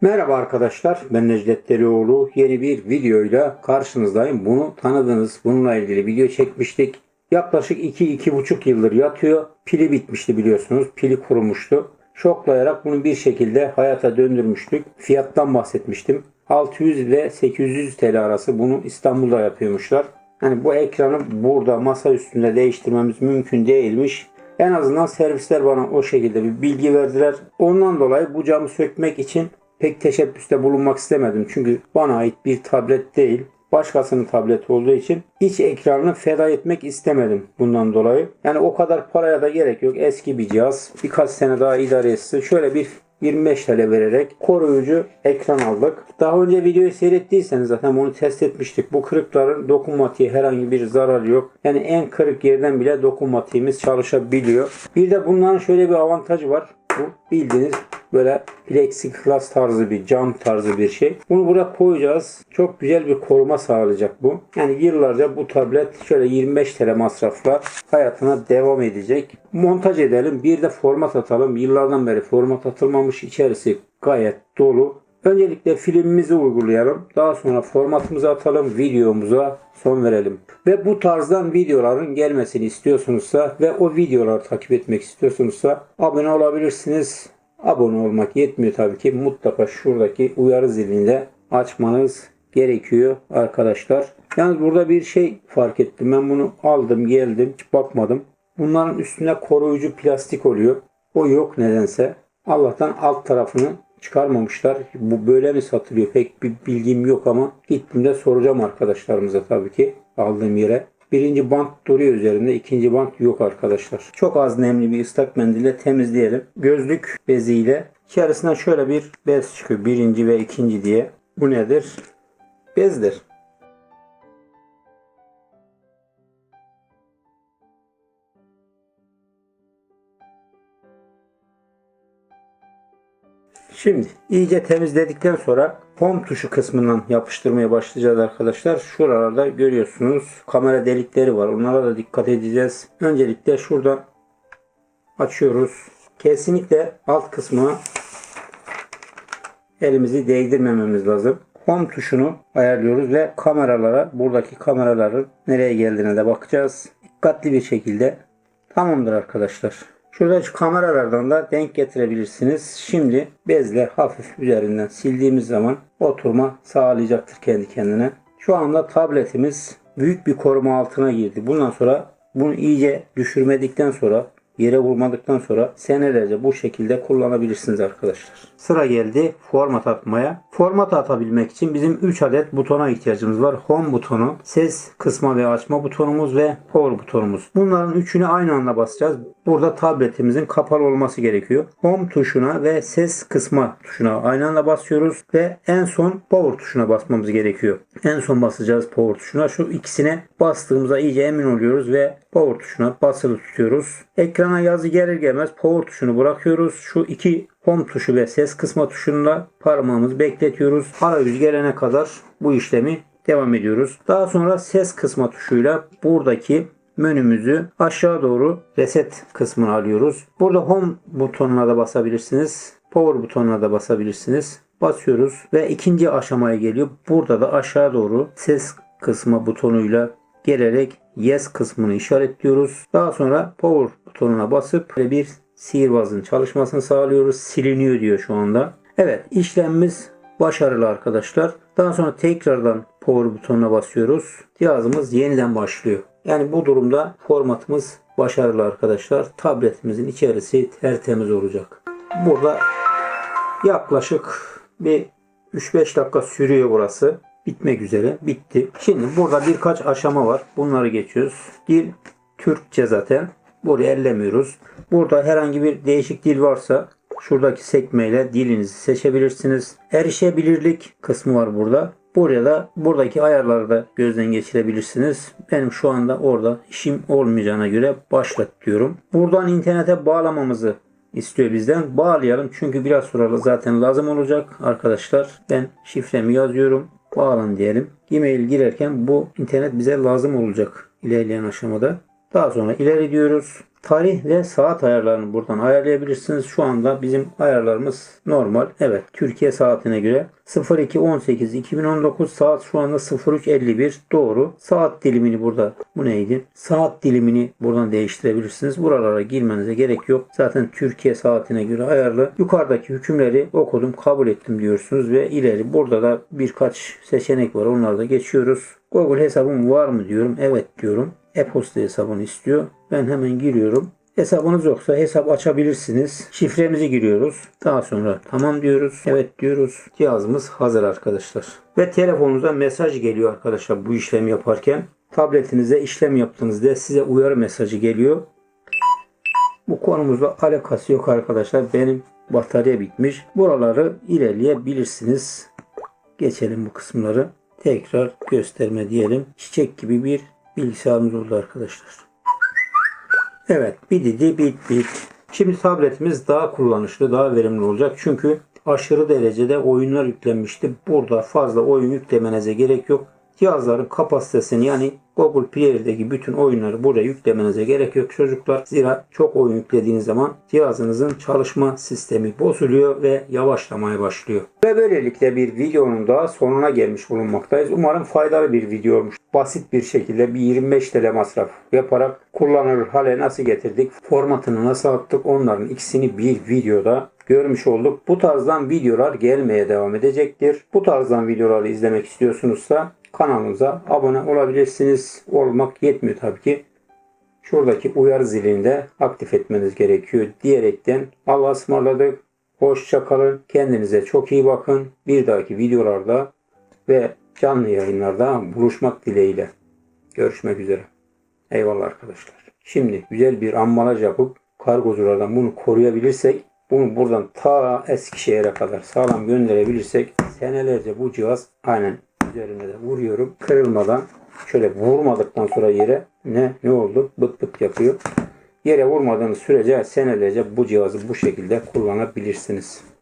Merhaba arkadaşlar, ben Necdet Delioğlu. Yeni bir videoyla karşınızdayım. Bunu tanıdınız, bununla ilgili video çekmiştik. Yaklaşık 2-2,5 yıldır yatıyor. Pili bitmişti biliyorsunuz, pili kurumuştu. Şoklayarak bunu bir şekilde hayata döndürmüştük. Fiyattan bahsetmiştim. 600 ve 800 TL arası bunu İstanbul'da yapıyormuşlar. Yani bu ekranı burada masa üstünde değiştirmemiz mümkün değilmiş. En azından servisler bana o şekilde bir bilgi verdiler. Ondan dolayı bu camı sökmek için pek teşebbüste bulunmak istemedim. Çünkü bana ait bir tablet değil. Başkasının tableti olduğu için iç ekranını feda etmek istemedim bundan dolayı. Yani o kadar paraya da gerek yok. Eski bir cihaz. Birkaç sene daha idare etsin. Şöyle bir 25 TL vererek koruyucu ekran aldık. Daha önce videoyu seyrettiyseniz zaten bunu test etmiştik. Bu kırıkların dokunmatiğe herhangi bir zararı yok. Yani en kırık yerden bile dokunmatiğimiz çalışabiliyor. Bir de bunların şöyle bir avantajı var. Bu bildiğiniz böyle plexiglass tarzı bir cam tarzı bir şey. Bunu buraya koyacağız. Çok güzel bir koruma sağlayacak bu. Yani yıllarca bu tablet şöyle 25 TL masrafla hayatına devam edecek. Montaj edelim. Bir de format atalım. Yıllardan beri format atılmamış. içerisi gayet dolu. Öncelikle filmimizi uygulayalım. Daha sonra formatımızı atalım. Videomuza son verelim. Ve bu tarzdan videoların gelmesini istiyorsunuzsa ve o videoları takip etmek istiyorsunuzsa abone olabilirsiniz. Abone olmak yetmiyor tabii ki. Mutlaka şuradaki uyarı zilini de açmanız gerekiyor arkadaşlar. Yalnız burada bir şey fark ettim. Ben bunu aldım geldim hiç bakmadım. Bunların üstünde koruyucu plastik oluyor. O yok nedense. Allah'tan alt tarafını çıkarmamışlar. Bu böyle mi satılıyor pek bir bilgim yok ama gittiğimde soracağım arkadaşlarımıza tabii ki aldığım yere. Birinci bant duruyor üzerinde. ikinci bant yok arkadaşlar. Çok az nemli bir ıslak mendille temizleyelim. Gözlük beziyle içerisinden şöyle bir bez çıkıyor. Birinci ve ikinci diye. Bu nedir? Bezdir. Şimdi iyice temizledikten sonra home tuşu kısmından yapıştırmaya başlayacağız arkadaşlar. Şuralarda görüyorsunuz kamera delikleri var. Onlara da dikkat edeceğiz. Öncelikle şuradan açıyoruz. Kesinlikle alt kısmına elimizi değdirmememiz lazım. Home tuşunu ayarlıyoruz ve kameralara buradaki kameraların nereye geldiğine de bakacağız. Dikkatli bir şekilde tamamdır arkadaşlar. Şurada şu kameralardan da denk getirebilirsiniz. Şimdi bezle hafif üzerinden sildiğimiz zaman oturma sağlayacaktır kendi kendine. Şu anda tabletimiz büyük bir koruma altına girdi. Bundan sonra bunu iyice düşürmedikten sonra yere vurmadıktan sonra senelerce bu şekilde kullanabilirsiniz arkadaşlar. Sıra geldi format atmaya. Format atabilmek için bizim 3 adet butona ihtiyacımız var. Home butonu, ses kısma ve açma butonumuz ve power butonumuz. Bunların üçünü aynı anda basacağız. Burada tabletimizin kapalı olması gerekiyor. Home tuşuna ve ses kısma tuşuna aynı anda basıyoruz ve en son power tuşuna basmamız gerekiyor. En son basacağız power tuşuna. Şu ikisine bastığımıza iyice emin oluyoruz ve power tuşuna basılı tutuyoruz. Ekrana yazı gelir gelmez power tuşunu bırakıyoruz. Şu iki home tuşu ve ses kısma tuşunda parmağımızı bekletiyoruz. Arayüz gelene kadar bu işlemi devam ediyoruz. Daha sonra ses kısma tuşuyla buradaki menümüzü aşağı doğru reset kısmını alıyoruz. Burada home butonuna da basabilirsiniz. Power butonuna da basabilirsiniz. Basıyoruz ve ikinci aşamaya geliyor. Burada da aşağı doğru ses kısmı butonuyla gelerek yes kısmını işaretliyoruz. Daha sonra power butonuna basıp bir sihirbazın çalışmasını sağlıyoruz. Siliniyor diyor şu anda. Evet işlemimiz başarılı arkadaşlar. Daha sonra tekrardan power butonuna basıyoruz. Cihazımız yeniden başlıyor. Yani bu durumda formatımız başarılı arkadaşlar. Tabletimizin içerisi tertemiz olacak. Burada yaklaşık bir 3-5 dakika sürüyor burası. Bitmek üzere. Bitti. Şimdi burada birkaç aşama var. Bunları geçiyoruz. Dil Türkçe zaten. Burayı ellemiyoruz. Burada herhangi bir değişik dil varsa şuradaki sekmeyle dilinizi seçebilirsiniz. Erişebilirlik kısmı var burada. Buraya da buradaki ayarları da gözden geçirebilirsiniz. Benim şu anda orada işim olmayacağına göre başlat diyorum. Buradan internete bağlamamızı istiyor bizden. Bağlayalım çünkü biraz sonra zaten lazım olacak arkadaşlar. Ben şifremi yazıyorum. Bağlan diyelim. Gmail girerken bu internet bize lazım olacak ilerleyen aşamada. Daha sonra ileri diyoruz. Tarih ve saat ayarlarını buradan ayarlayabilirsiniz. Şu anda bizim ayarlarımız normal. Evet Türkiye saatine göre 02.18 2019 saat şu anda 03.51 doğru. Saat dilimini burada bu neydi? Saat dilimini buradan değiştirebilirsiniz. Buralara girmenize gerek yok. Zaten Türkiye saatine göre ayarlı. Yukarıdaki hükümleri okudum kabul ettim diyorsunuz ve ileri burada da birkaç seçenek var. Onları da geçiyoruz. Google hesabım var mı diyorum. Evet diyorum. E-posta hesabını istiyor. Ben hemen giriyorum. Hesabınız yoksa hesap açabilirsiniz. Şifremizi giriyoruz. Daha sonra tamam diyoruz. Evet diyoruz. Cihazımız hazır arkadaşlar. Ve telefonunuza mesaj geliyor arkadaşlar bu işlemi yaparken. Tabletinize işlem yaptığınızda size uyarı mesajı geliyor. Bu konumuzla alakası yok arkadaşlar. Benim batarya bitmiş. Buraları ilerleyebilirsiniz. Geçelim bu kısımları. Tekrar gösterme diyelim. Çiçek gibi bir bilgisayarımız oldu arkadaşlar. Evet bididi bit bit. Şimdi tabletimiz daha kullanışlı, daha verimli olacak. Çünkü aşırı derecede oyunlar yüklenmişti. Burada fazla oyun yüklemenize gerek yok. Cihazların kapasitesini yani Google Player'deki bütün oyunları buraya yüklemenize gerek yok çocuklar. Zira çok oyun yüklediğiniz zaman cihazınızın çalışma sistemi bozuluyor ve yavaşlamaya başlıyor. Ve böylelikle bir videonun daha sonuna gelmiş bulunmaktayız. Umarım faydalı bir video olmuş. Basit bir şekilde bir 25 TL masraf yaparak kullanılır hale nasıl getirdik, formatını nasıl attık onların ikisini bir videoda görmüş olduk. Bu tarzdan videolar gelmeye devam edecektir. Bu tarzdan videoları izlemek istiyorsunuzsa kanalımıza abone olabilirsiniz. Olmak yetmiyor tabii ki. Şuradaki uyarı zilini de aktif etmeniz gerekiyor diyerekten Allah'a ısmarladık. Hoşça kalın. Kendinize çok iyi bakın. Bir dahaki videolarda ve canlı yayınlarda buluşmak dileğiyle. Görüşmek üzere. Eyvallah arkadaşlar. Şimdi güzel bir ambalaj yapıp kargoculardan bunu koruyabilirsek bunu buradan ta Eskişehir'e kadar sağlam gönderebilirsek senelerce bu cihaz aynen üzerine de vuruyorum. Kırılmadan şöyle vurmadıktan sonra yere ne ne oldu? Bıt bıt yapıyor. Yere vurmadığınız sürece senelerce bu cihazı bu şekilde kullanabilirsiniz.